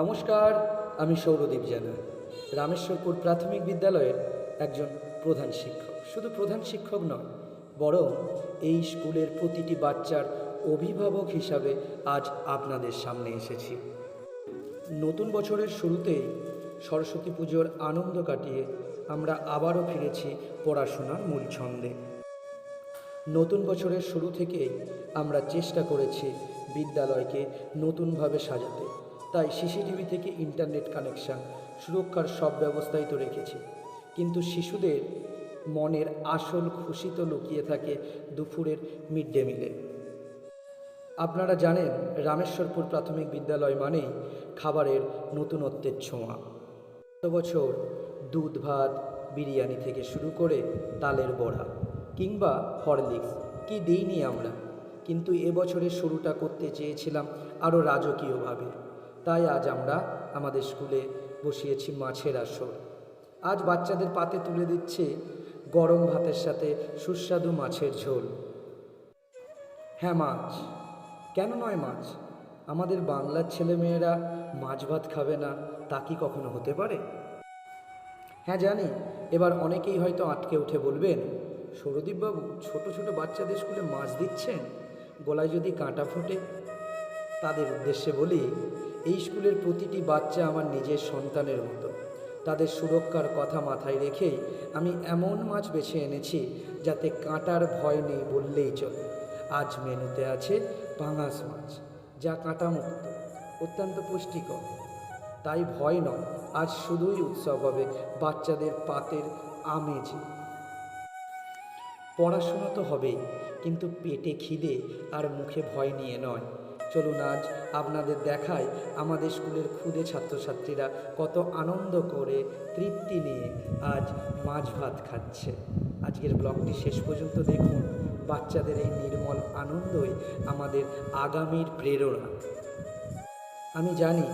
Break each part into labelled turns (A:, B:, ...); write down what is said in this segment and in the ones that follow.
A: নমস্কার, আমি সৌরদীপ জানা, রামেশ্বরপুর প্রাথমিক বিদ্যালয়ের একজন প্রধান শিক্ষক। শুধু প্রধান শিক্ষক নয়, বরং এই স্কুলের প্রতিটি বাচ্চার অভিভাবক হিসাবে আজ আপনাদের সামনে এসেছি। নতুন বছরের শুরুতেই সরস্বতী পুজোর আনন্দ কাটিয়ে আমরা আবারও ফিরেছি পড়াশোনার মূল ছন্দে। নতুন বছরের শুরু থেকেই আমরা চেষ্টা করেছি বিদ্যালয়কে নতুনভাবে সাজাতে। তাই সিসিটিভি থেকে ইন্টারনেট কানেকশন, সুরক্ষার সব ব্যবস্থাই তো রেখেছি। কিন্তু শিশুদের মনের আসল খুশি তো লুকিয়ে থাকে দুপুরের মিড ডে মিলে। আপনারা জানেন, রামেশ্বরপুর প্রাথমিক বিদ্যালয় মানেই খাবারের নতুনত্বের ছোঁয়া। গত বছর দুধ, ভাত, বিরিয়ানি থেকে শুরু করে তালের বড়া কিংবা হরলিক্স, কি দিইনি আমরা? কিন্তু এবছরের শুরুটা করতে চেয়েছিলাম আরও রাজকীয়ভাবে। তাই আজ আমরা আমাদের স্কুলে বসিয়েছি মাছের আসর। আজ বাচ্চাদের পাতে তুলে দিচ্ছে গরম ভাতের সাথে সুস্বাদু মাছের ঝোল। হ্যাঁ মাছ। কেন নয় মাছ? আমাদের বাংলার ছেলেমেয়েরা মাছ ভাত খাবে না, তা কি কখনো হতে পারে? হ্যাঁ জানি। এবার অনেকেই হয়তো আটকে উঠে বলবেন, সৌরদীপবাবু, ছোট ছোট বাচ্চাদের স্কুলে মাছ দিচ্ছেন? গলায় যদি কাঁটা ফোটে তাদের উদ্দেশ্যে বলি, এই স্কুলের প্রতিটি বাচ্চা আমার নিজের সন্তানের মতো। তাদের সুরক্ষার কথা মাথায় রেখেই আমি এমন মাছ বেছে এনেছি যাতে কাঁটার ভয় নেই বললেই চলে। আজ মেনুতে আছে পাঙাশ মাছ, যা কাঁটামুক্ত, অত্যন্ত পুষ্টিকর। তাই ভয় নয়, আজ শুধুই উৎসব হবে বাচ্চাদের পাতের আমেজ। পড়াশোনা তো হবেই, কিন্তু পেটে খিদে আর মুখে ভয় নিয়ে নয়। চলুন আজ আপনাদের দেখায় আমাদের স্কুলের ক্ষুদে ছাত্রছাত্রীরা কত আনন্দ করে তৃপ্তি নিয়ে আজ মাছ ভাত খাচ্ছে। আজকের ব্লগটি শেষ পর্যন্ত দেখুন। বাচ্চাদের এই নির্মল আনন্দই আমাদের আগামীর প্রেরণা। আমি জানি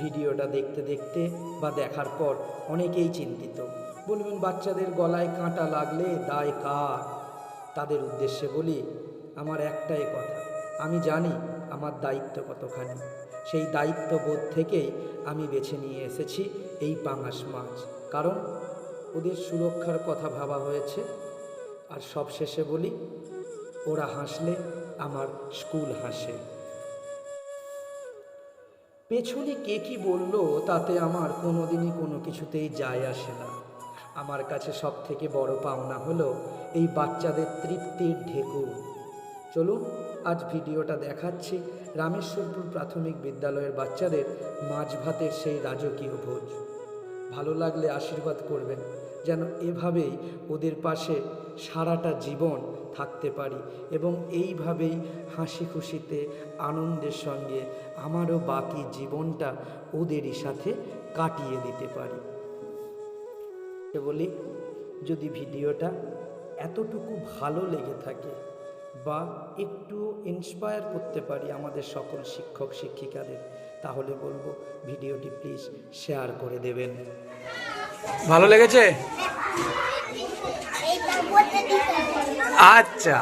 A: ভিডিওটা দেখতে দেখতে বা দেখার পর অনেকেই চিন্তিত। বলবেন, বাচ্চাদের গলায় কাঁটা লাগলে দায় কার? তাদের উদ্দেশ্যে বলি, আমার একটাই কথা আমি জানি আমার দায়িত্ব কতখানি। সেই দায়িত্ববোধ থেকেই আমি বেছে নিয়ে এসেছি এই পাঙাশ মাছ। কারণ ওদের সুরক্ষার কথা ভাবা হয়েছে। আর সবশেষে বলি, ওরা হাসলে আমার স্কুল হাসে। পেছনে কে কি বলল তাতে আমার কোনোদিনই কোনো কিছুতেই যায় আসে না। আমার কাছে সব থেকে বড় পাওনা হলো এই বাচ্চাদের তৃপ্তির ঢেকুর। চলুন, আজ ভিডিওটা দেখাচ্ছি রামেশ্বরপুর প্রাথমিক বিদ্যালয়ের বাচ্চাদের মাছ ভাতের সেই রাজকীয় ভোজ। ভালো লাগলে আশীর্বাদ করবেন, যেন এভাবেই ওদের পাশে সারাটা জীবন থাকতে পারি এবং এইভাবেই হাসি খুশিতে আনন্দের সঙ্গে আমারও বাকি জীবনটা ওদেরই সাথে কাটিয়ে দিতে পারি। বলি, যদি ভিডিওটা এতটুকু ভালো লেগে থাকে বা একটু ইন্সপায়ার করতে পারি আমাদের সকল শিক্ষক শিক্ষিকাদের তাহলে বলব ভিডিওটি প্লিজ শেয়ার করে দেবেন।
B: ভালো লেগেছে। আচ্ছা।